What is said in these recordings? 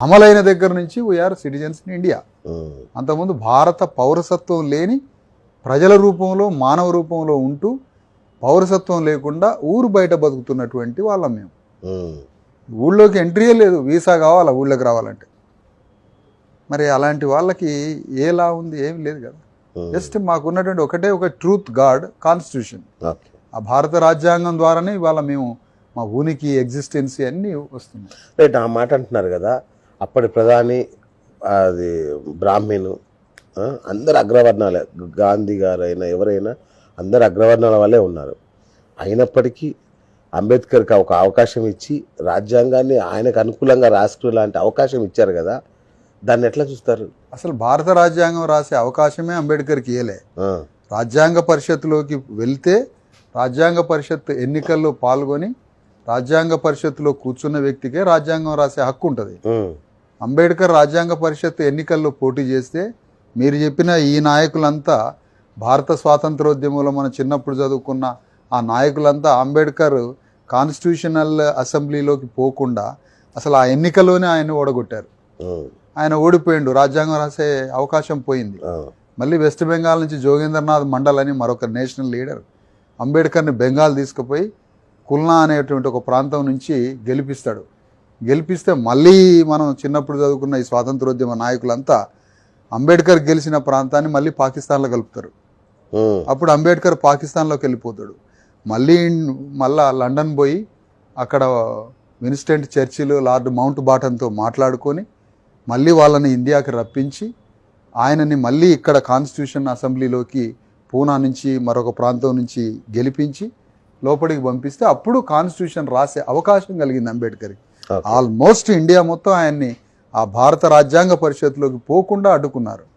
అమలైన దగ్గర నుంచి we are citizens in India. అంతకుముందు భారత పౌరసత్వం లేని ప్రజల రూపంలో మానవ రూపంలో ఉంటూ పౌరసత్వం లేకుండా ఊరు బయట బతుకుతున్నటువంటి వాళ్ళం మేము. ఊళ్ళోకి ఎంట్రీయే లేదు. వీసా కావాలా ఊళ్ళోకి రావాలంటే. మరి అలాంటి వాళ్ళకి ఏ లా ఉంది? ఏం లేదు కదా. జస్ట్ మాకున్నటువంటి ఒకటే ఒక ట్రూత్ గాడ్ కాన్స్టిట్యూషన్ ఆ భారత రాజ్యాంగం ద్వారానే ఇవాళ మేము మా ఉనికి ఎగ్జిస్టెన్సీ అన్నీ వస్తున్నాయి. రైట్ ఆ మాట అంటున్నారు కదా. అప్పటి ప్రధాని అది బ్రాహ్మణు అందరు అగ్రవర్ణాలే. గాంధీ గారు అయినా ఎవరైనా అందరు అగ్రవర్ణాల వాళ్ళే ఉన్నారు. అయినప్పటికీ అంబేద్కర్కి ఒక అవకాశం ఇచ్చి రాజ్యాంగాన్ని ఆయనకు అనుకూలంగా రాసుకునే లాంటి అవకాశం ఇచ్చారు కదా దాన్ని ఎట్లా చూస్తారు? అసలు భారత రాజ్యాంగం రాసే అవకాశమే అంబేద్కర్కి ఆ, రాజ్యాంగ పరిషత్తులోకి వెళ్తే రాజ్యాంగ పరిషత్ ఎన్నికల్లో పాల్గొని రాజ్యాంగ పరిషత్తులో కూర్చున్న వ్యక్తికే రాజ్యాంగం రాసే హక్కు ఉంటుంది. అంబేద్కర్ రాజ్యాంగ పరిషత్ ఎన్నికల్లో పోటీ చేస్తే మీరు చెప్పిన ఈ నాయకులంతా భారత స్వాతంత్రోద్యమంలో మనం చిన్నప్పుడు చదువుకున్న ఆ నాయకులంతా అంబేద్కర్ కాన్స్టిట్యూషనల్ అసెంబ్లీలోకి పోకుండా అసలు ఆ ఎన్నికలోనే ఆయన ఓడగొట్టారు. ఆయన ఓడిపోయిండు రాజ్యాంగం రాసే అవకాశం పోయింది. మళ్ళీ వెస్ట్ బెంగాల్ నుంచి జోగేంద్రనాథ్ మండల్ అని మరొక నేషనల్ లీడర్ అంబేద్కర్ని బెంగాల్ తీసుకుపోయి కుల్నా అనేటువంటి ఒక ప్రాంతం నుంచి గెలిపిస్తాడు. గెలిపిస్తే మళ్ళీ మనం చిన్నప్పుడు చదువుకున్న ఈ స్వాతంత్రోద్యమ నాయకులంతా అంబేద్కర్ గెలిచిన ప్రాంతాన్ని మళ్ళీ పాకిస్తాన్లో కలుపుతారు. అప్పుడు అంబేద్కర్ పాకిస్తాన్లోకి వెళ్ళిపోతాడు. మళ్ళీ మళ్ళా లండన్ పోయి అక్కడ విన్స్టెంట్ చర్చిల్ లార్డ్ మౌంట్ బాటన్తో మాట్లాడుకొని మళ్ళీ వాళ్ళని ఇండియాకి రప్పించి ఆయనని మళ్ళీ ఇక్కడ కాన్స్టిట్యూషన్ అసెంబ్లీలోకి పూనా నుంచి మరొక ప్రాంతం నుంచి గెలిపించి లోపలికి పంపిస్తే అప్పుడు కాన్స్టిట్యూషన్ రాసే అవకాశం కలిగింది అంబేద్కర్కి. ఓకే. ఆల్మోస్ట్ ఇండియా మొత్తం ఆయన్ని ఆ భారత రాజ్యాంగ పరిషత్లోకి పోకుండా అడ్డుకున్నారు.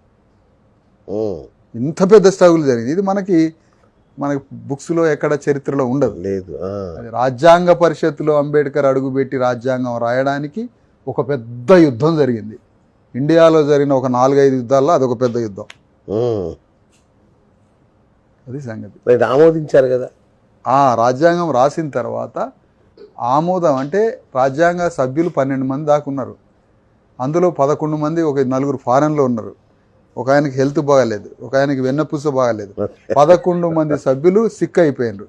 ఇంత పెద్ద స్ట్రగుల్ జరిగింది. ఇది మనకి మనకి బుక్స్లో ఎక్కడ చరిత్రలో ఉండదు. లేదు అది రాజ్యాంగ పరిషత్తులో అంబేద్కర్ అడుగుపెట్టి రాజ్యాంగం రాయడానికి ఒక పెద్ద యుద్ధం జరిగింది. ఇండియాలో జరిగిన ఒక నాలుగైదు యుద్ధాల్లో అదొక పెద్ద యుద్ధం. అది సంగతి. ఆమోదించారు కదా? ఆ రాజ్యాంగం రాసిన తర్వాత ఆమోదం అంటే రాజ్యాంగ సభ్యులు పన్నెండు మంది దాకా ఉన్నారు. అందులో పదకొండు మంది ఒక నలుగురు ఫారెన్లో ఉన్నారు. ఒక ఆయనకి హెల్త్ బాగాలేదు ఒక ఆయనకి వెన్నపూస బాగాలేదు. పదకొండు మంది సభ్యులు సిక్ అయిపోయినారు.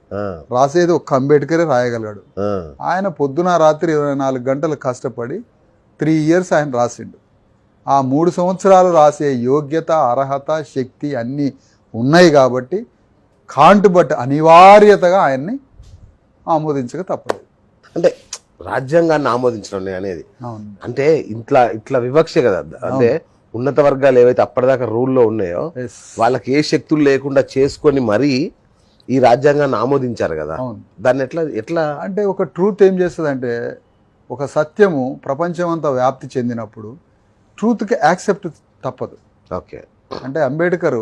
రాసేది ఒక్క అంబేద్కరే రాయగలిగాడు. ఆయన పొద్దున రాత్రి ఇరవై నాలుగు గంటలు కష్టపడి త్రీ ఇయర్స్ ఆయన రాసిండు. ఆ మూడు సంవత్సరాలు రాసే యోగ్యత అర్హత శక్తి అన్నీ ఉన్నాయి కాబట్టి కాంట్ బట్ అనివార్యతగా ఆయన్ని ఆమోదించక తప్పలేదు అంటే రాజ్యాంగాన్ని ఆమోదించడం అనేది. అంటే ఇట్లా ఇట్లా వివక్ష కదా. అంటే ఉన్నత వర్గాలు ఏవైతే అప్పటిదాకా రూల్లో ఉన్నాయో. వాళ్ళకి ఏ శక్తులు లేకుండా చేసుకొని మరీ ఈ రాజ్యాంగాన్ని ఆమోదించారు కదా. దాన్ని ఎట్లా ఎట్లా? అంటే ఒక ట్రూత్ ఏం చేస్తుందంటే ఒక సత్యము ప్రపంచం అంతా వ్యాప్తి చెందినప్పుడు ట్రూత్కి యాక్సెప్ట్ తప్పదు. ఓకే. అంటే అంబేద్కర్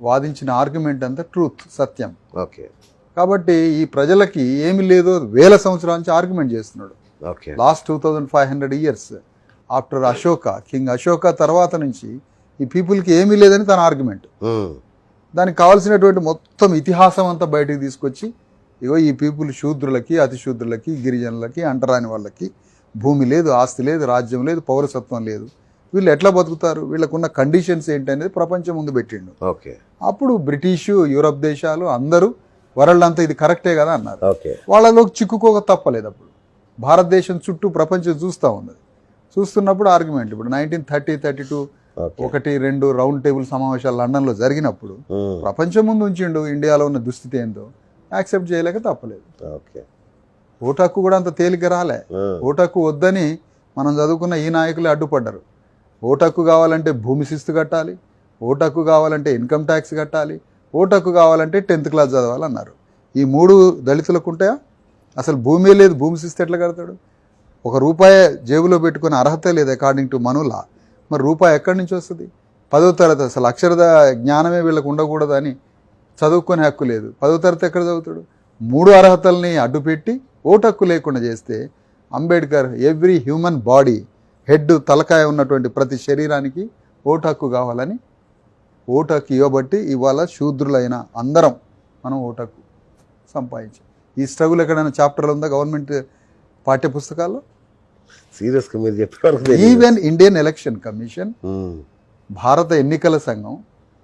వాదించిన ఆర్గ్యుమెంట్ అంతా ట్రూత్ సత్యం. ఓకే. కాబట్టి ఈ ప్రజలకి ఏమి లేదో వేల సంవత్సరాల నుంచి ఆర్గ్యుమెంట్ చేస్తున్నాడు. Okay. Last two thousand five hundred years after Ashoka king Ashoka తర్వాత నుంచి ఈ పీపుల్కి ఏమీ లేదని తన ఆర్గ్యుమెంట్. ఉమ్, దానికి కావాల్సినటువంటి మొత్తం ఇతిహాసం అంతా బయటికి తీసుకొచ్చి ఇగో ఈ పీపుల్ శూద్రులకి అతిశూద్రులకి గిరిజనులకి అంటరాని వాళ్ళకి భూమి లేదు ఆస్తి లేదు రాజ్యం లేదు పౌరసత్వం లేదు. వీళ్ళు ఎట్లా బతుకుతారు? వీళ్ళకున్న కండిషన్స్ ఏంటనేది ప్రపంచం ముందు పెట్టిండు. ఓకే. అప్పుడు బ్రిటిషు యూరప్ దేశాలు అందరూ వరల్డ్ అంతా ఇది కరెక్టే కదా అన్నారు. వాళ్ళలోకి చిక్కుకోక తప్పలేదు అప్పుడు. భారతదేశం చుట్టూ ప్రపంచం చూస్తూ ఉన్నది. చూస్తున్నప్పుడు ఆర్గ్యుమెంట్ ఇప్పుడు నైన్టీన్ థర్టీ థర్టీ టూ ఒకటి రెండు రౌండ్ టేబుల్ సమావేశాలు లండన్లో జరిగినప్పుడు ప్రపంచం ముందు ఉంచిండు ఇండియాలో ఉన్న దుస్థితి ఏందో యాక్సెప్ట్ చేయలేక తప్పలేదు. ఓకే. ఓటు హక్కు కూడా అంత తేలిక రాలే. ఉమ్, ఓటు హక్కు వద్దని మనం చదువుకున్న ఈ నాయకులే అడ్డుపడ్డారు. ఓటక్కు కావాలంటే భూమి శిస్తు కట్టాలి ఓటక్కు కావాలంటే ఇన్కమ్ ట్యాక్స్ కట్టాలి ఓటక్కు కావాలంటే టెన్త్ క్లాస్ చదవాలన్నారు. ఈ మూడు దళితులకు ఉంటాయా? అసలు భూమి లేదు భూమి శిస్తు ఎట్లా కడతాడు? ఒక రూపాయి జేబులో పెట్టుకునే అర్హత లేదు అకార్డింగ్ టు మనులా. మరి రూపాయి ఎక్కడి నుంచి వస్తుంది? పదో తరగతి అసలు అక్షరద జ్ఞానమే వీళ్ళకు ఉండకూడదు అని చదువుకునే హక్కు లేదు. పదో తరగతి ఎక్కడ చదువుతాడు? మూడు అర్హతల్ని అడ్డుపెట్టి ఓటు హక్కు లేకుండా చేస్తే Ambedkar every human body head తలకాయ ఉన్నటువంటి ప్రతి శరీరానికి ఓటు హక్కు కావాలని ఓటు హక్కు ఇవ్వబట్టి ఇవాళ శూద్రులైన అందరం మనం ఓటు హక్కు సంపాదించాం. ఈ స్ట్రగుల్ ఎక్కడైనా చాప్టర్లు ఉందా గవర్నమెంట్ పాఠ్య పుస్తకాల్లో సీరియస్గా మీరు చెప్పే వరకు తెలియదు. ఈవెన్ ఇండియన్ ఎలక్షన్ కమిషన్ భారత ఎన్నికల సంఘం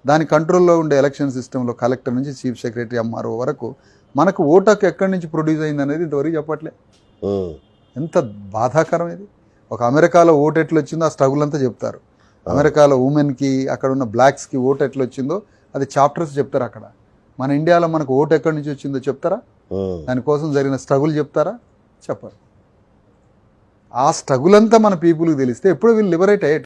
దాని కంట్రోల్లో ఉండే ఎలక్షన్ సిస్టంలో కలెక్టర్ నుంచి చీఫ్ సెక్రటరీ ఎంఆర్ఓ వరకు మనకు ఓటకు ఎక్కడి నుంచి ప్రొడ్యూస్ అయింది అనేది ఇంతవరకు చెప్పట్లే. ఎంత బాధాకరం ఇది ఒక అమెరికాలో ఓటు ఎట్లా వచ్చిందో ఆ స్ట్రగుల్ అంతా చెప్తారు. అమెరికాలో ఉమెన్కి అక్కడ ఉన్న బ్లాక్స్కి ఓటు ఎట్లా వచ్చిందో అది చాప్టర్స్ చెప్తారు అక్కడ. మన ఇండియాలో మనకు ఓటు ఎక్కడి నుంచి వచ్చిందో చెప్తారా. దానికోసం జరిగిన స్ట్రగుల్ చెప్తారా? చెప్పరు. ఆ స్ట్రగుల్ అంతా మన పీపుల్కి తెలిస్తే ఎప్పుడు వీళ్ళు లిబరేట్ అయ్యేట